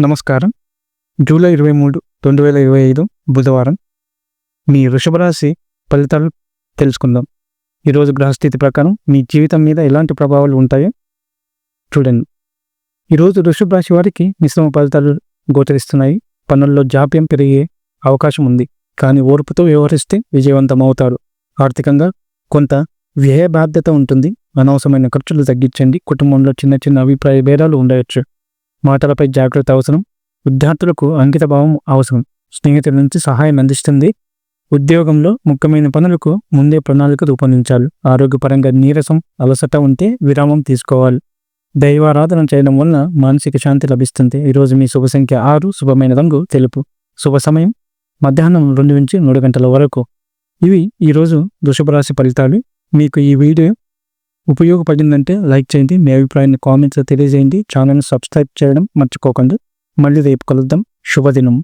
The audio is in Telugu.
నమస్కారం. జూలై ఇరవై మూడు రెండు వేల ఇరవై ఐదు బుధవారం మీ వృషభరాశి ఫలితాలు తెలుసుకుందాం. ఈరోజు గ్రహస్థితి ప్రకారం మీ జీవితం మీద ఎలాంటి ప్రభావాలు ఉంటాయో చూడండి. ఈరోజు వృషభ రాశి వారికి మిశ్రమ ఫలితాలు గోచరిస్తున్నాయి. పనుల్లో జాప్యం పెరిగే అవకాశం ఉంది. కానీ ఓర్పుతో వ్యవహరిస్తే విజయవంతం అవుతారు. ఆర్థికంగా కొంత వ్యయ బాధ్యత ఉంటుంది. అనవసరమైన ఖర్చులు తగ్గించండి. కుటుంబంలో చిన్న చిన్న అభిప్రాయ భేదాలు ఉండవచ్చు. మాటలపై జాగ్రత్త అవసరం. విద్యార్థులకు అంకితభావం అవసరం. స్నేహితుల నుంచి సహాయం అందిస్తుంది. ఉద్యోగంలో ముఖ్యమైన పనులకు ముందే ప్రణాళిక రూపొందించాలి. ఆరోగ్యపరంగా నీరసం అలసట ఉంటే విరామం తీసుకోవాలి. దైవారాధన చేయడం వలన మానసిక శాంతి లభిస్తుంది. ఈరోజు మీ శుభ సంఖ్య ఆరు. శుభమైన రంగు తెలుపు. శుభ సమయం మధ్యాహ్నం రెండు నుంచి మూడు గంటల వరకు. ఇవి ఈరోజు వృషభ రాశి ఫలితాలు. మీకు ఈ వీడియో ఉపయోగపడిందంటే లైక్ చేయండి. మీ అభిప్రాయాన్ని కామెంట్స్లో తెలియజేయండి. ఛానల్ని సబ్స్క్రైబ్ చేయడం మర్చిపోకండి. మళ్ళీ రేపు కలుద్దాం. శుభదినం.